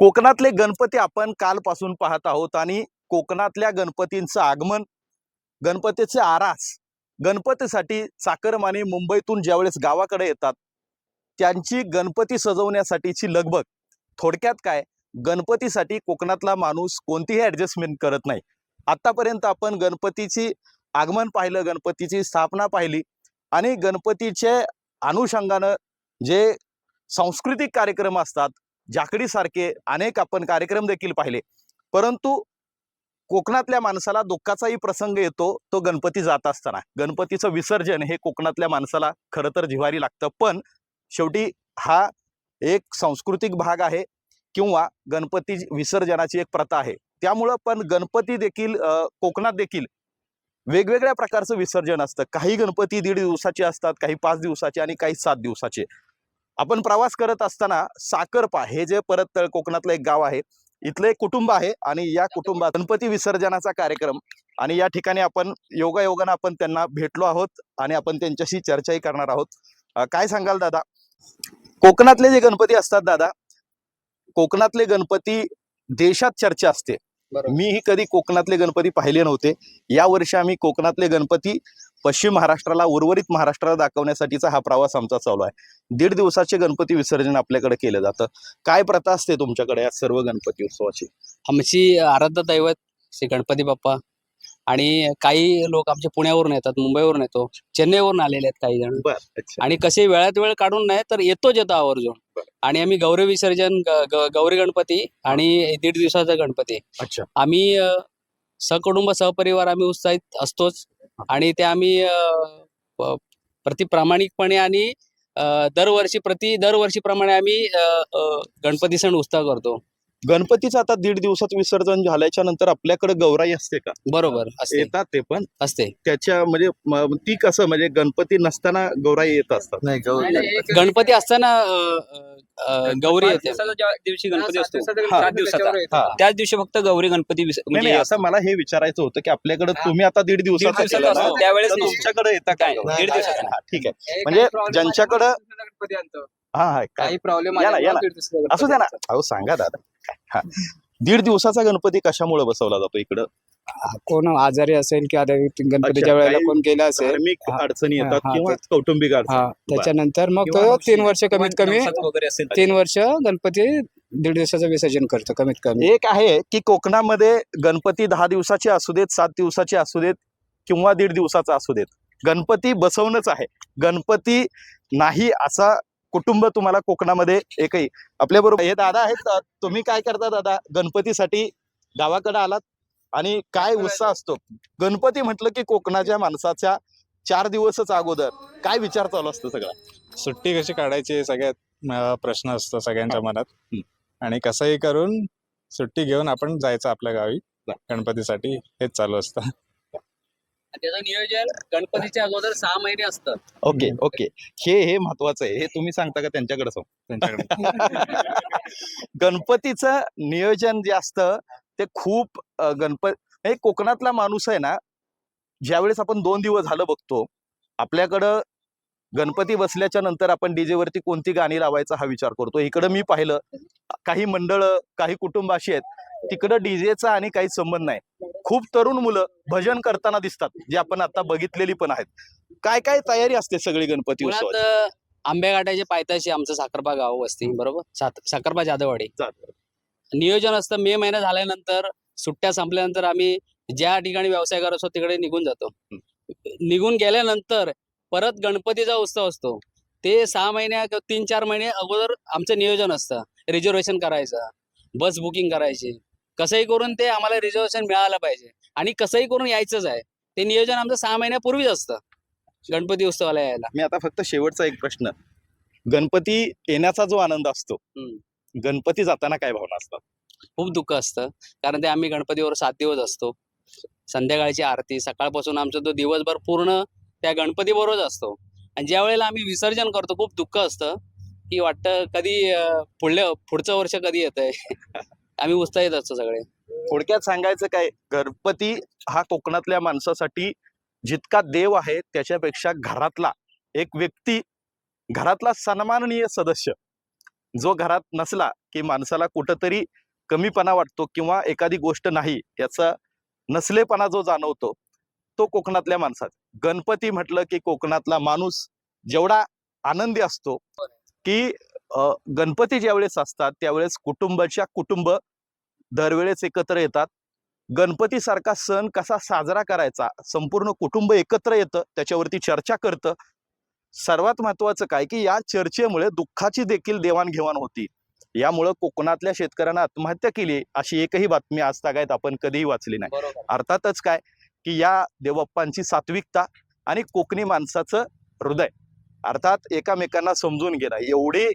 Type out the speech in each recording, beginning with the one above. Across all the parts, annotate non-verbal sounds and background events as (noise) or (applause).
कोकणातले गणपती आपण कालपासून पाहत आहोत आणि कोकणातल्या गणपतींचं आगमन गणपतीचे आरास गणपतीसाठी चाकरमाने मुंबईतून ज्यावेळेस गावाकडे येतात त्यांची गणपती सजवण्यासाठीची लगबग. थोडक्यात काय? गणपतीसाठी कोकणातला माणूस कोणतीही ॲडजस्टमेंट करत नाही. आत्तापर्यंत आपण गणपतीची आगमन पाहिलं गणपतीची स्थापना पाहिली आणि गणपतीचे अनुषंगानं जे सांस्कृतिक कार्यक्रम असतात जाकडीसारखे अनेक आपण कार्यक्रम देखील पाहिले. परंतु कोकणातल्या माणसाला दुःखाचाही प्रसंग येतो तो गणपती जात असताना. गणपतीचं विसर्जन हे कोकणातल्या माणसाला खरं तर जिव्हारी लागतं. पण शेवटी हा एक सांस्कृतिक भाग आहे किंवा गणपती विसर्जनाची एक प्रथा आहे. त्यामुळं पण गणपती देखील कोकणात देखील वेगवेगळ्या प्रकारचं विसर्जन असतं. काही गणपती दीड दिवसाचे असतात काही पाच दिवसाचे आणि काही सात दिवसाचे. आपण प्रवास करत असताना साकरपा हे जे परत कोकणातलं एक गाव आहे इथलं एक कुटुंब आहे आणि या कुटुंबात गणपती विसर्जनाचा कार्यक्रम आणि या ठिकाणी आपण योगायोगानं आपण त्यांना भेटलो आहोत आणि आपण त्यांच्याशी चर्चाही करणार आहोत. काय सांगाल दादा? कोकणातले जे गणपती असतात दादा कोकणातले गणपती देशात चर्चा असते. मीही कधी कोकणातले गणपती पाहिले नव्हते. या वर्षी आम्ही कोकणातले गणपती पश्चिम महाराष्ट्राला उर्वरित महाराष्ट्राला दाखवण्यासाठीचा हा प्रवास आमचा चालू आहे. दीड दिवसाचे गणपती विसर्जन आपल्याकडे केलं जातं. काय प्रथा असते तुमच्याकडे या सर्व गणपती उत्सवाची? आमची आराध्य दैवत श्री गणपती बाप्पा आणि काही लोक आमचे पुण्यावरून येतात मुंबईवरून येतो चेन्नईवरून आलेले आहेत काही जण. आणि कसे वेळात वेळ काढून नाही तर येतोच येतो आवर्जून. आणि आम्ही गौरी विसर्जन ग- ग- गौरी गणपती आणि दीड दिवसाचा गणपती. अच्छा. आम्ही अ, सहकुटुंब सहपरिवार आम्ही उत्साहित असतोच आणि ते आम्ही अ, प- प्रति प्रामाणिकपणे आणि अ, दरवर्षी प्रति दरवर्षीप्रमाणे आम्ही अ, अ, गणपती सण उत्साह करतो. गणपतीचं आता दीड दिवसात विसर्जन झाल्याच्यानंतर आपल्याकडे गौराई असते का? बरोबर असते. येतात ते पण. असते. त्याच्या म्हणजे म- ती कसं म्हणजे गणपती नसताना गौराई येत असतात. नाही गौरी गणपती असताना अ, अ, अ, गौरी येते. दिवशी गणपती असतो हा. सात दिवसाचा. हा. त्याच दिवशी फक्त गौरी गणपती विस- नाही म्हणजे नाही असं मला हे विचारायचं होतं की आपल्याकडे तुम्ही आता दीड दिवसाचा दिवसाचा केला ना, असतो, त्यावेळेस तर नसतो. तुमच्याकडे येतात काय? दीड दिवसाचा. हा, ठीक आहे. म्हणजे ज्यांच्याकडं हा हा काय? काही प्रॉब्लेम. असू द्या ना. अहो सांगा दादा. हा. दीड दिवसाचा गणपती कशामुळे बसवला जातो इकडं? कोण आजारी असेल किंवा आता गणपतीच्या वेळेला कोण गेला असेल धार्मिक अडचणी येतात हा, किंवा कौटुंबिक अडचणी. त्याच्यानंतर मग तो तीन वर्ष कमीत कमी वगैरे असेल तीन वर्ष गणपती दीड दिवसाचं विसर्जन करतो कमीत कमी. एक आहे की कोकणामध्ये गणपती दहा दिवसाचे असू देत सात दिवसाचे असू देत किंवा दीड दिवसाचा असू देत. गणपती बसवणंच आहे. गणपती नाही असा कुटुंब तुम्हाला कोकणामध्ये एकही. आपल्या बरोबर हे दादा आहेत तुम्ही काय करता दादा? गणपतीसाठी गावाकडे आलात आणि काय उत्साह असतो? गणपती म्हटलं की कोकणाच्या माणसाच्या चार दिवसच अगोदर. काय विचार चालू असतो सगळा? सुट्टी कशी काढायची सगळ्यात प्रश्न असतो सगळ्यांच्या मनात. आणि कसंही करून सुट्टी घेऊन आपण जायचं आपल्या गावी. गणपतीसाठी हेच चालू असतं. त्याचं नियोजन गणपतीच्या अगोदर सहा महिने असतं. Okay okay. हे हे महत्वाचं आहे. हे तुम्ही सांगता का त्यांच्याकडे सांग त्यांच्याकडे. (laughs) गणपतीचं नियोजन जे असतं ते खूप गणपत हे कोकणातला माणूस आहे ना ज्यावेळेस आपण दोन दिवस झालं बघतो आपल्याकडं गणपती बसल्याच्या नंतर आपण डीजे वरती कोणती गाणी लावायचा हा विचार करतो. इकडं मी पाहिलं काही मंडळ काही कुटुंब अशी आहेत तिकडं डीजेचा आणि काही संबंध नाही. खूप तरुण मुलं भजन करताना दिसतात जे आपण आता बघितलेली पण आहेत. काय काय तयारी असते सगळी गणपती मुळात उत्सवाची? अ, आंबेघाटाचे पायथ्याशी आमचं साखरपा गाव वस्ती बरोबर? सात- साखरपा जाधववाडी. नियोजन असतं मे महिना झाल्यानंतर सुट्ट्या संपल्यानंतर आम्ही ज्या ठिकाणी व्यवसाय करत असतो तिकडे निघून जातो. निघून गेल्यानंतर परत गणपतीचा उत्सव असतो. ते सहा महिन्या किंवा तीन चार महिने अगोदर आमचं नियोजन असतं. रिझर्वेशन करायचं. बस बुकिंग करायची. कसंही करून ते आम्हाला रिझर्वेशन मिळालं पाहिजे. आणि कसंही करून यायचंच आहे. ते नियोजन आमचं सहा महिन्यापूर्वीच असतं. गणपती उत्सवाला यायला. मी आता फक्त शेवटचा एक प्रश्न. गणपती येण्याचा जो आनंद असतो. गणपती जाताना काय भावना असतात? खूप दुःख असतं. कारण ते आम्ही गणपतीवर सात दिवस असतो. संध्याकाळची आरती सकाळपासून आमचा तो दिवसभर पूर्ण त्या गणपती बरोबरच असतो. आणि ज्या वेळेला आम्ही विसर्जन करतो खूप दुःख असतं. की वाटतं कधी पुढल्या पुढचं वर्ष कधी येत आहे (laughs) आम्ही उत्साहित असतो सगळे. थोडक्यात सांगायचं काय गणपती हा कोकणातल्या माणसासाठी जितका देव आहे त्याच्यापेक्षा घरातला एक व्यक्ती घरातला सन्माननीय सदस्य जो घरात नसला की माणसाला कुठंतरी कमीपणा वाटतो किंवा एखादी गोष्ट नाही याचा नसलेपणा जो जाणवतो तो कोकणातल्या माणसात. गणपती म्हटलं की कोकणातला माणूस जेवढा आनंदी असतो की गणपती ज्यावेळेस असतात त्यावेळेस कुटुंबाच्या कुटुंब दरवेळेस एकत्र येतात. गणपतीसारखा सण कसा साजरा करायचा संपूर्ण कुटुंब एकत्र येतं त्याच्यावरती चर्चा करतं. सर्वात महत्वाचं काय की या चर्चेमुळे दुःखाची देखील देवाणघेवाण होती. यामुळं कोकणातल्या शेतकऱ्यांना आत्महत्या केली अशी एकही बातमी आज तागायत आपण कधीही वाचली नाही. अर्थातच काय की या देवप्पांची सात्विकता आणि कोकणी माणसाचं हृदय अर्थात एकामेकांना समजून घेणं एवढी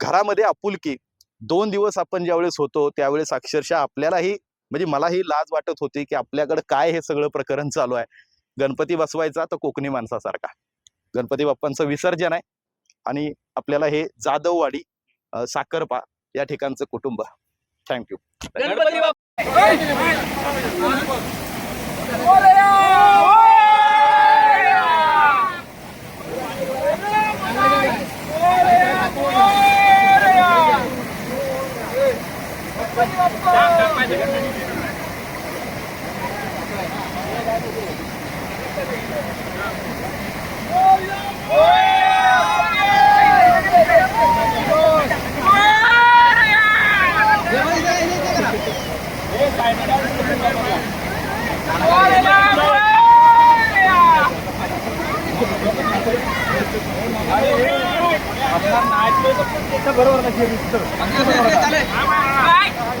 घरामध्ये आपुलकी. दोन दिवस आपण ज्यावेळेस होतो त्यावेळेस अक्षरशः आपल्यालाही म्हणजे मलाही लाज वाटत होती की आपल्याकडे काय हे सगळं प्रकरण चालू आहे. गणपती बसवायचा तर कोकणी माणसासारखा. गणपती बाप्पांचं विसर्जन आहे आणि आपल्याला हे जाधववाडी साखरपा या ठिकाणचं कुटुंब. थँक्यू गणपती बरोबर